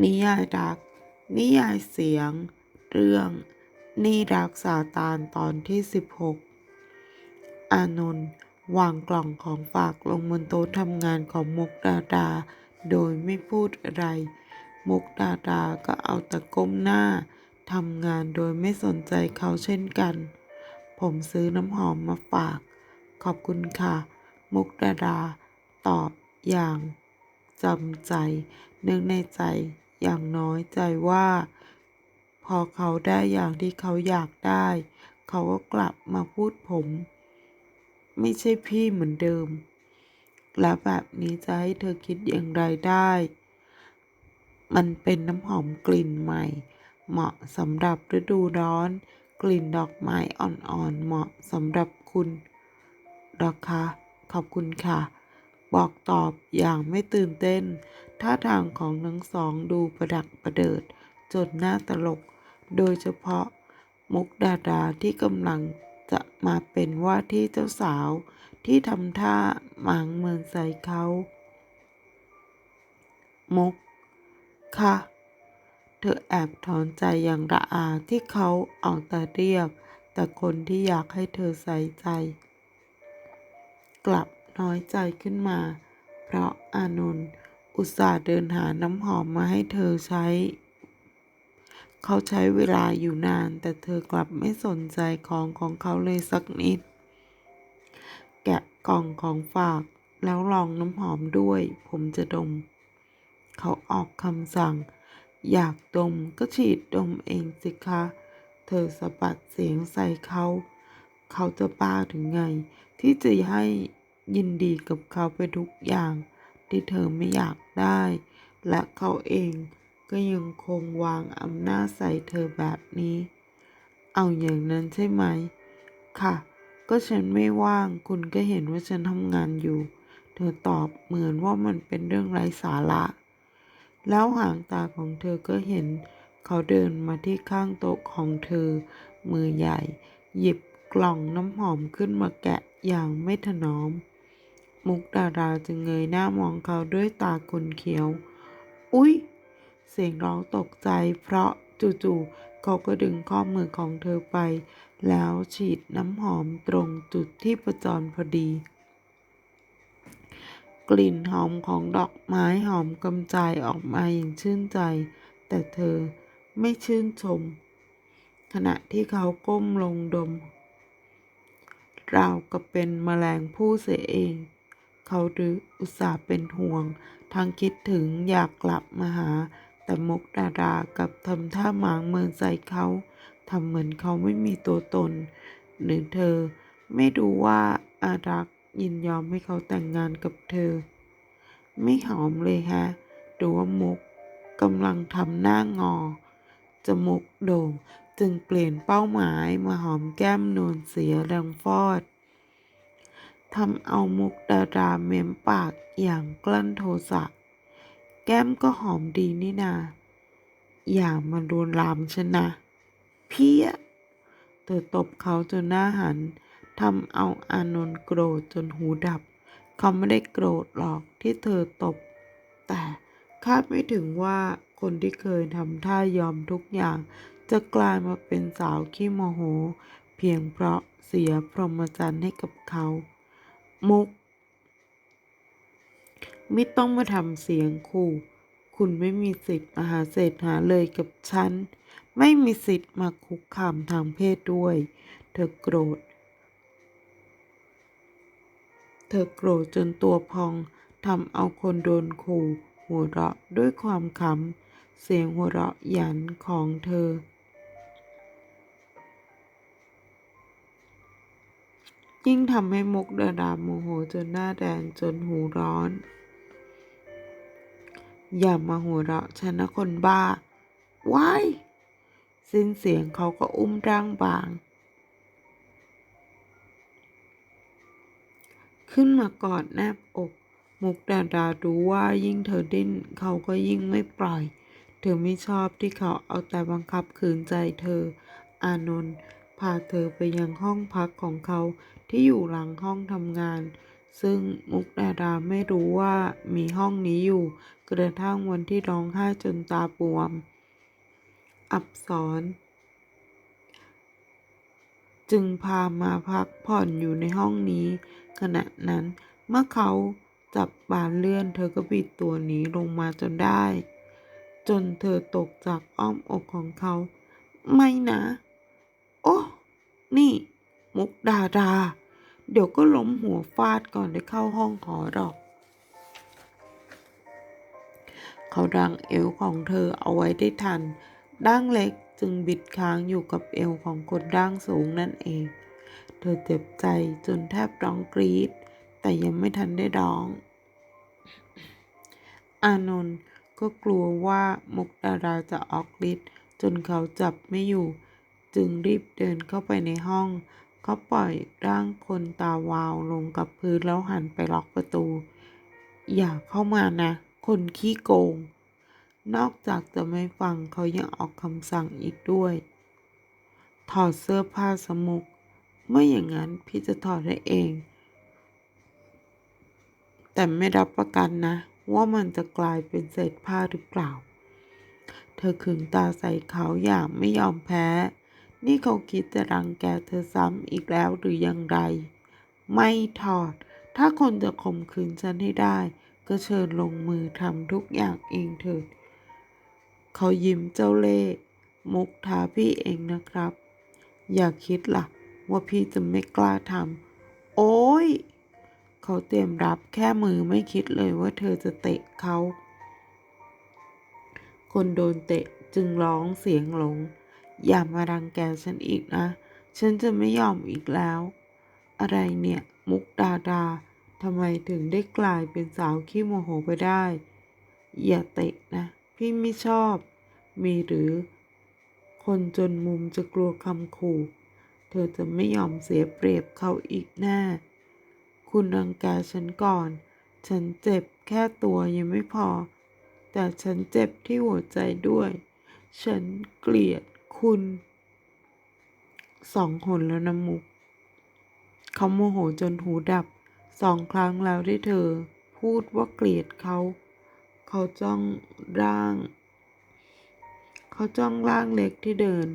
นิยายรัก นิยายเสียง เรื่อง นี่รักซาตานตอนที่ 16 อานนท์วางกล่องของฝากลงบนโต๊ะทำงานของมุกดาดา โดยไม่พูดอะไร มุกดาดาก็เอาแต่ก้มหน้าทำงานโดยไม่สนใจเขาเช่นกัน ผมซื้อน้ำหอมมาฝาก ขอบคุณค่ะ มุกดาดา ตอบอย่างจำใจ นึกในใจ อย่างน้อยใจว่า พอเขาได้อย่างที่เขาอยากได้ เขาก็กลับมาพูดผม ไม่ใช่พี่เหมือนเดิม และแบบนี้จะให้เธอคิดอย่างไรได้ มันเป็นน้ำหอมกลิ่นใหม่ เหมาะสำหรับฤดูร้อน กลิ่นดอกไม้อ่อนๆเหมาะสำหรับคุณรอคะขอบคุณค่ะ บอกตอบอย่างไม่ตื่นเต้น ท่าทางของทั้งสองดูประดักประเดิด จนน่าตลก โดยเฉพาะมุกดาดาที่กำลังจะมาเป็นว่าที่เจ้าสาว ที่ทำท่าหมางเมืองใส่เขามุก ค่ะ เธอแอบถอนใจอย่างระอาที่เขาเอาแต่เรียกแต่คนที่อยากให้เธอใส่ใจ กลับน้อยใจขึ้นมา เพราะอานนท์ อุตส่าห์เดินหาน้ำหอมมาให้เธอใช้ เขาใช้เวลาอยู่นาน แต่เธอกลับไม่สนใจของของเขาเลยสักนิด แกะกล่องของฝากแล้วลองน้ำหอมด้วย ผมจะดม เขาออกคำสั่ง อยากดมก็ฉีดดมเองสิคะ เธอสะบัดเสียงใส่เขา เขาจะบ้าถึงไง ที่จะให้ยินดีกับเขาไปทุกอย่าง ที่เธอไม่อยากได้ และเขาเองก็ยังคงวางอำนาจใส่เธอแบบนี้ เอาอย่างนั้นใช่ไหม ค่ะ ก็ฉันไม่ว่างคุณก็เห็นว่าฉันทำงานอยู่ เธอตอบเหมือนว่ามันเป็นเรื่องไร้สาระ แล้วหางตาของเธอก็เห็น เขาเดินมาที่ข้างโต๊ะของเธอ มือใหญ่ หยิบกล่องน้ำหอมขึ้นมาแกะอย่างไม่ถนอม มุกดาราจึงเงยหน้ามองเขาด้วยตาคนเขียว อุ๊ย เสียงร้องตกใจเพราะจู่ๆเขาก็ดึงข้อมือของเธอไป แล้วฉีดน้ำหอมตรงจุดที่ประจรพอดี กลิ่นหอมของดอกไม้หอมกำจายออกมาอย่างชื่นใจ แต่เธอไม่ชื่นชม ขณะที่เขาก้มลงดม ราวกับเป็นแมลงผู้เสียเอง เขาดูอุตส่าห์เป็นห่วง ทั้งคิดถึงอยากกลับมาหา แต่มุกดาดากับทำท่าหมางเมินใส่เขาทำเหมือนเขาไม่มีตัวตน หรือเธอ ไม่รู้ว่าอารักยินยอมให้เขาแต่งงานกับเธอ ไม่หอมเลยฮะดูว่ามุกกำลังทำหน้างอ จมูกโด่งจึงเปลี่ยนเป้าหมายมาหอมแก้มนวลเสียแรงฟอด ทำเอามุกดาราเม้มปากอย่างกลั้นโทสะ แก้มก็หอมดีนี่นา อย่ามาลวนลามฉันนะ พี่อะเธอตบเขาจนหน้าหันทำเอาอานนท์โกรธจนหูดับ เขาไม่ได้โกรธหรอกที่เธอตบ แต่คาดไม่ถึงว่าคนที่เคยทำท่ายอมทุกอย่าง จะกลายมาเป็นสาวขี้โมโห เพียงเพราะเสียพรหมจรรย์ให้กับเขา มุก ไม่ต้องมาทำเสียงขู่ คุณไม่มีสิทธิ์มาหาเศษหาเลยกับฉัน ไม่มีสิทธิ์มาคุกคามทางเพศด้วย เธอโกรธ เธอโกรธจนตัวพองทำเอาคนโดนขู่ หัวเราะด้วยความขำเสียงหัวเราะหยันของเธอ ยิ่งทำให้มุกดาดาโมโหจนหน้าแดงจนหูร้อน อย่ามาหัวเราะฉันนะคนบ้าว้ายสิ้นเสียงเขาก็อุ้มร่างบาง ขึ้นมากอดแนบอก มุกดาดารู้ว่ายิ่งเธอดิ้นเขาก็ยิ่งไม่ปล่อย เธอไม่ชอบที่เขาเอาแต่บังคับขืนใจเธอ อานนท์ พาเธอไปยังห้องพักของเขาที่อยู่หลังห้องทำงาน ซึ่งมุกดาดาไม่รู้ว่ามีห้องนี้อยู่ กระทั่งวันที่ร้องไห้จนตาบวม อับสรจึงพามาพักผ่อนอยู่ในห้องนี้ ขณะนั้นเมื่อเขาจับบานเลื่อนเธอก็บิดตัวหนีลงมาจนได้ จนเธอตกจากอ้อมอกของเขา ไม่นะ โอ้นี่ มุกดาดา เดี๋ยวก็ล้มหัวฟาดก่อนได้เข้าห้องหอหรอก เขาดังเอวของเธอเอาไว้ได้ทัน ดั้งเล็กจึงบิดค้างอยู่กับเอวของคนดั้งสูงนั่นเอง เธอเจ็บใจจนแทบร้องกรีด แต่ยังไม่ทันได้ร้อง อานนท์ก็กลัวว่ามุกดาราจะออกฤทธิ์จนเขาจับไม่อยู่ จึงรีบเดินเข้าไปในห้อง เขาปล่อยร่างคนตาวาวลงกับพื้นแล้วหันไปล็อกประตู อย่าเข้ามานะ คนขี้โกง นอกจากจะไม่ฟังเขายังออกคำสั่งอีกด้วย ถอดเสื้อผ้าสมุก ไม่อย่างนั้นพี่จะถอดให้เอง แต่ไม่รับประกันนะ ว่ามันจะกลายเป็นเศษผ้าหรือเปล่าเธอขึงตาใส่เขาอย่างไม่ยอมแพ้ นี่เขาคิดจะรังแกเธอซ้ำอีกแล้วหรือยังไร ไม่ถอด ถ้าคนจะข่มขืนฉันให้ได้ ก็เชิญลงมือทำทุกอย่างเองเถิด เขายิ้มเจ้าเล่ห์มุกท้าพี่เองนะครับ อย่าคิดล่ะ ว่าพี่จะไม่กล้าทำ โอ้ย เขาเตรียมรับแค่มือไม่คิดเลยว่าเธอจะเตะเขา คนโดนเตะจึงร้องเสียงหลง อย่ามารังแกฉันอีกนะ ฉันจะไม่ยอมอีกแล้ว อะไรเนี่ย มุกดาดาทำไมถึงได้กลายเป็นสาวขี้โมโหไปได้ อย่าเตะนะ พี่ไม่ชอบ มีหรือ คนจนมุมจะกลัวคำขู่ เธอจะไม่ยอมเสียเปรียบเขาอีกแน่ คุณรังแกฉันก่อน ฉันเจ็บแค่ตัวยังไม่พอ แต่ฉันเจ็บที่หัวใจด้วย ฉันเกลียด คุณสองหนแล้วนะมุก เขาโมโหจนหูดับสองครั้งแล้วที่เธอ พูดว่าเกลียดเขา เขาจ้องร่าง เขาจ้องร่างเล็กที่เดิน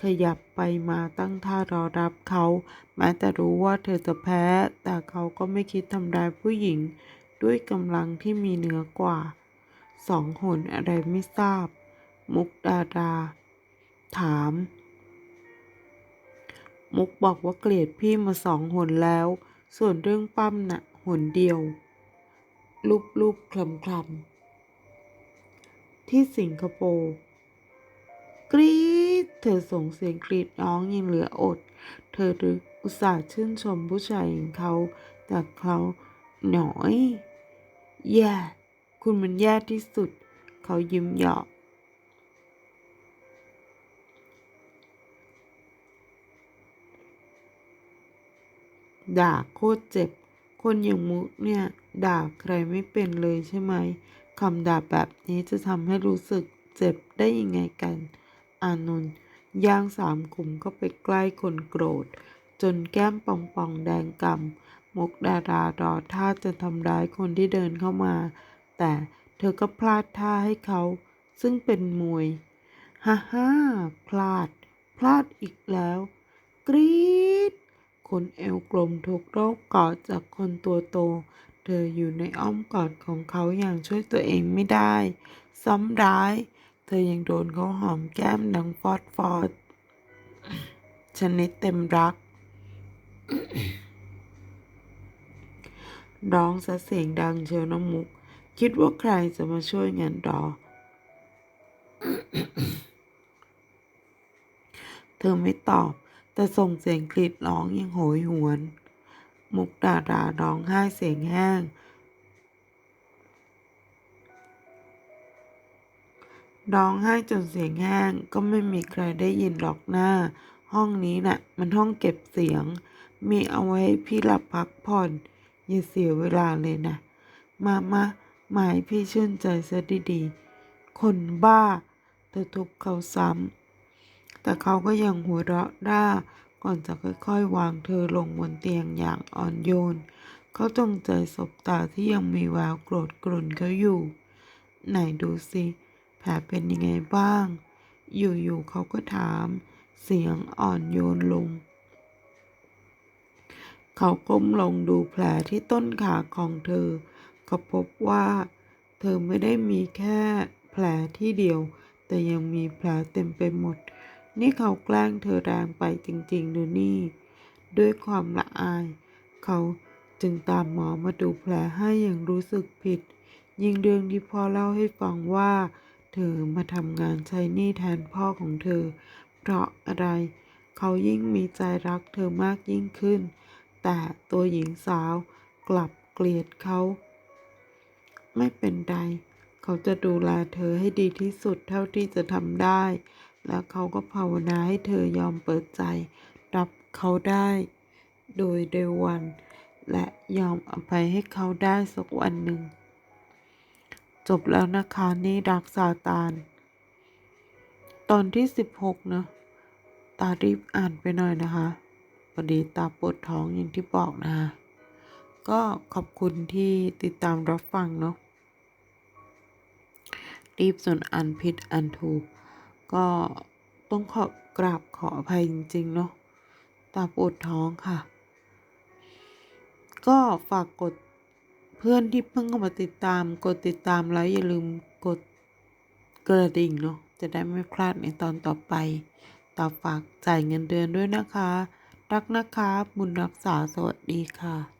ขยับไปมาตั้งท่ารอรับเขา แม้แต่รู้ว่าเธอจะแพ้ แต่เขาก็ไม่คิดทำร้ายผู้หญิงด้วยกำลังที่มีเหนือกว่า สองหนอะไรไม่ทราบ มุกดาดา ถาม มุกบอกว่าเกลียดพี่มาสองหนแล้ว ส่วนเรื่องปั้มน่ะหนเดียว ลูบลูบคลำคลำที่สิงคโปร์กรีดเธอส่งเสียงกรีดร้องยังเหลืออด เธอรึกอุตส่าห์ชื่นชมผู้ชายของเขา แต่เขาหน่อย แย่ คุณมันแย่ที่สุด เขายิ้มหยอก ด่าโคตรเจ็บ คนอย่างมุกเนี่ย ด่าใครไม่เป็นเลยใช่ไหมคำด่าแบบนี้จะทำให้รู้สึกเจ็บได้ยังไงกัน อานนท์ย่างสามขุมก็ไปใกล้คนโกรธ จนแก้มป่องปองๆแดงกำมุกดารารอท่าจะทำร้ายคนที่เดินเข้ามา แต่เธอก็พลาดท่าให้เขา ซึ่งเป็นมวยฮ่าฮ่าพลาด พลาดอีกแล้ว กรี๊ด คนเอวกลมถูกโรคกอดจากคนตัวโต เธออยู่ในอ้อมกอดของเขาอย่างช่วยตัวเองไม่ได้ ซ้ำร้าย เธอยังโดนเขาหอมแก้มดังฟอดฟอด ชนิดเต็มรัก ร้องซะเสียงดังเชียวน้ำมุก คิดว่าใครจะมาช่วยงานรอเธอไม่ตอบ แต่ส่งเสียงกรีดร้องอยังโหยหวน มุกดาดาร้องไห้เสียงแห้ง ร้องไห้จนเสียงแห้งก็ไม่มีใครได้ยินหรอกหน้า ห้องนี้น่ะ มันห้องเก็บเสียง มีเอาไว้ให้พี่หลับพักผ่อน อย่าเสียเวลาเลยนะ มามาหมาให้พี่ชื่นใจซะดีๆ คนบ้าเธอทุบเขาซ้ำ แต่เขาก็ยังหัวเราะด้าก่อนจะค่อยๆ วางเธอลงบนเตียงอย่างอ่อนโยน เขาจงใจสบตาที่ยังมีแววโกรธกรุ่นเขาอยู่ ไหนดูสิ แผลเป็นยังไงบ้าง อยู่ๆเขาก็ถาม เสียงอ่อนโยนลง เขาก้มลงดูแผลที่ต้นขาของเธอเขาพบว่า เธอไม่ได้มีแค่แผลที่เดียว แต่ยังมีแผลเต็มไปหมด นี่เขาแกล้งเธอแรงไปจริงๆหรือนี่ ด้วยความละอาย เขาจึงตามหมอมาดูแผลให้อย่างรู้สึกผิด ยิ่งเรื่องที่พ่อเล่าให้ฟังว่า เธอมาทำงานใช้หนี้แทนพ่อของเธอ เพราะอะไร เขายิ่งมีใจรักเธอมากยิ่งขึ้น แต่ตัวหญิงสาวกลับเกลียดเขา ไม่เป็นไร เขาจะดูแลเธอให้ดีที่สุดเท่าที่จะทำได้ และเขาก็ภาวนาให้เธอยอมเปิดใจ รับเขาได้ โดยเร็ววัน และยอมอภัยให้เขาได้สักวันหนึ่ง จบแล้วนะคะนี่รักซาตาน ตอนที่สิบหกเนะตารีบอ่านไปหน่อยนะคะพอดีตาปวดท้องอย่างที่บอกนะคะก็ขอบคุณที่ติดตามรับฟังเนาะรีบส่วนอันผิดอันถูก ก็ต้องขอบกราบขออภัยจริง ๆ เนาะตาปวดท้องค่ะ ก็ฝากกดเพื่อนที่เพิ่งเข้ามาติดตาม กดติดตามแล้วอย่าลืมกดกระดิ่งเนาะจะได้ไม่พลาดในตอนต่อไป ต่อฝากจ่ายเงินเดือนด้วยนะคะ รักนะคะ บุญรักษาสวัสดีค่ะ